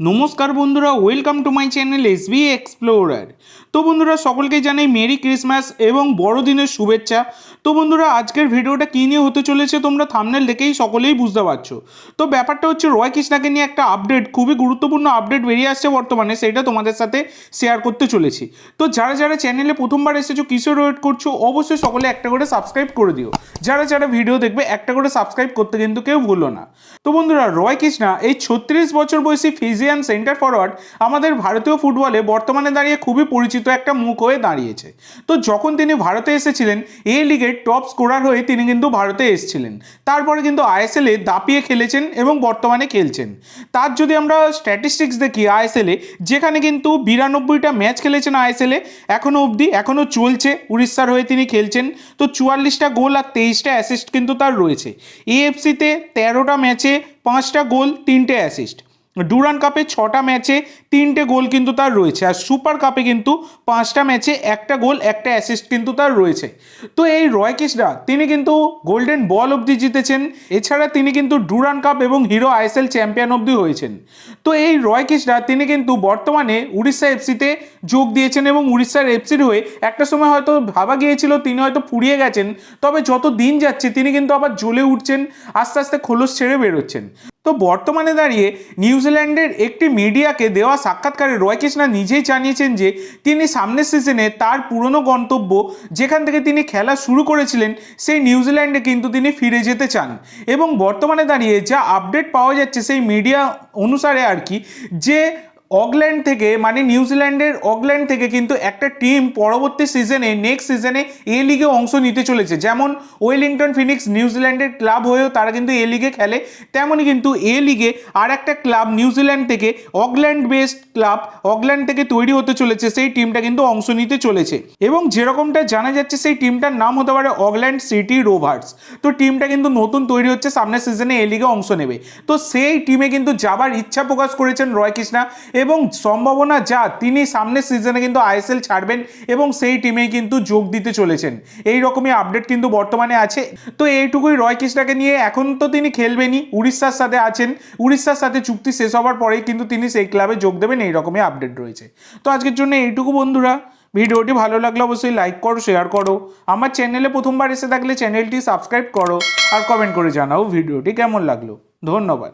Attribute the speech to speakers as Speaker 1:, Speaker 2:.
Speaker 1: নমস্কার বন্ধুরা welcome to my channel S B explorer তো বন্ধুরা, সকলকে জানাই মেরি ক্রিসমাস এবং বড়দিনের শুভেচ্ছা। তো বন্ধুরা, আজকের ভিডিওটা কী নিয়ে হতে চলেছে তোমরা থামনেল দেখেই সকলেই বুঝতে পারছ। তো ব্যাপারটা হচ্ছে, রয় কৃষ্ণাকে নিয়ে একটা আপডেট খুবই গুরুত্বপূর্ণ আপডেট বেরিয়ে আসছে বর্তমানে, সেটা তোমাদের সাথে শেয়ার করতে চলেছি। তো যারা যারা চ্যানেলে প্রথমবার এসেছ কিসের ওয়েট করছ, অবশ্যই সকলে একটা করে সাবস্ক্রাইব করে দিও। যারা যারা ভিডিও দেখবে, একটা করে সাবস্ক্রাইব করতে কিন্তু কেউ ভুলো না। তো বন্ধুরা, রয় কৃষ্ণা এই ছত্রিশ বছর বয়সী ফিজিয়ান সেন্টার ফরওয়ার্ড আমাদের ভারতীয় ফুটবলে বর্তমানে দাঁড়িয়ে খুবই পরিচিত একটা মুখ হয়ে দাঁড়িয়েছে। তো যখন তিনি ভারতে এসেছিলেন এ লিগের টপ স্কোরার হয়ে তিনি কিন্তু ভারতে এসেছিলেন। তারপরে কিন্তু আইএসএলে দাপিয়ে খেলেছেন এবং বর্তমানে খেলছেন। তার যদি আমরা স্ট্যাটিস্টিক্স দেখি আইএসএলে যেখানে কিন্তু বিরানব্বইটা ম্যাচ খেলেছেন আইএসএলে এখনও অবধি এখনও চলছে উড়িষ্যার হয়ে তিনি খেলছেন। তো চুয়াল্লিশটা গোল আর তেইশটা অ্যাসিস্ট কিন্তু তার রয়েছে। এএফসিতে তেরোটা ম্যাচে পাঁচটা গোল, তিনটে অ্যাসিস্ট ডুরান কাপে ছটা ম্যাচে তিনটে গোল কিন্তু তার রয়েছে আর সুপার কাপে কিন্তু পাঁচটা ম্যাচে একটা গোল, একটা অ্যাসিস্ট কিন্তু তার রয়েছে। তো এই রয় কিসরা তিনি কিন্তু গোল্ডেন বল অবধি জিতেছেন, এছাড়া তিনি কিন্তু ডুরান কাপ এবং হিরো আইএসএল চ্যাম্পিয়ন অবধি হয়েছেন। তো এই রয় কিসরা তিনি কিন্তু বর্তমানে উড়িষ্যা এফসিতে যোগ দিয়েছেন এবং উড়িষ্যার এফসির হয়ে একটা সময় হয়তো ভাবা গিয়েছিল, তিনি হয়তো ফুরিয়ে গেছেন, তবে যত দিন যাচ্ছে, তিনি কিন্তু আবার জ্বলে উঠছেন, আস্তে আস্তে খোলস ছেড়ে বেরোচ্ছেন। তো বর্তমানে দাঁড়িয়ে নিউজিল্যান্ডের একটি মিডিয়াকে দেওয়া সাক্ষাৎকারে রয় কৃষ্ণা নিজেই জানিয়েছেন যে, তিনি সামনের সিজনে তার পুরনো গন্তব্য যেখান থেকে তিনি খেলা শুরু করেছিলেন, সেই নিউজিল্যান্ডে কিন্তু তিনি ফিরে যেতে চান। এবং বর্তমানে দাঁড়িয়ে যা আপডেট পাওয়া যাচ্ছে সেই মিডিয়া অনুসারে আর কি, যে অকল্যান্ড থেকে মানে নিউজিল্যান্ডের অকল্যান্ড থেকে কিন্তু একটা টিম পরবর্তী সিজনে নেক্সট সিজনে এ লিগে অংশ নিতে চলেছে। যেমন ওয়েলিংটন ফিনিক্স নিউজিল্যান্ডের ক্লাব হয়েও তারা কিন্তু এ লিগে খেলে। তেমনই কিন্তু এ লিগে আর একটা ক্লাব নিউজিল্যান্ড থেকে অকল্যান্ড বেসড ক্লাব অকল্যান্ড থেকে তৈরি হতে চলেছে। সেই টিমটা কিন্তু অংশ নিতে চলেছে। এবং যেরকমটা জানা যাচ্ছে, সেই টিমটার নাম হতে পারে অকল্যান্ড সিটি রোভার্স তো টিমটা কিন্তু নতুন তৈরি হচ্ছে, সামনের সিজনে এ লিগে অংশ নেবে। তো সেই টিমে কিন্তু যাবার ইচ্ছা প্রকাশ করেছেন রয় কৃষ্ণা। এবং সম্ভাবনা যা, তিনি সামনের সিজনে কিন্তু আইএসএল ছাড়বেন এবং সেই টিমেই কিন্তু যোগ দিতে চলেছেন। এই রকমই আপডেট কিন্তু বর্তমানে আছে। তো এইটুকুই রয় কৃষ্ণাকে নিয়ে, এখন তো তিনি খেলবেনই, উড়িষ্যার সাথে আছেন। উড়িষ্যার সাথে চুক্তি শেষ হওয়ার পরেই কিন্তু তিনি সেই ক্লাবে যোগ দেবেন, এই রকমই আপডেট রয়েছে। তো আজকের জন্য এইটুকু বন্ধুরা। ভিডিওটি ভালো লাগলে অবশ্যই লাইক করো শেয়ার করো। আমার চ্যানেলে প্রথমবার এসে থাকলে চ্যানেলটি সাবস্ক্রাইব করো আর কমেন্ট করে জানাও ভিডিওটি কেমন লাগল। ধন্যবাদ।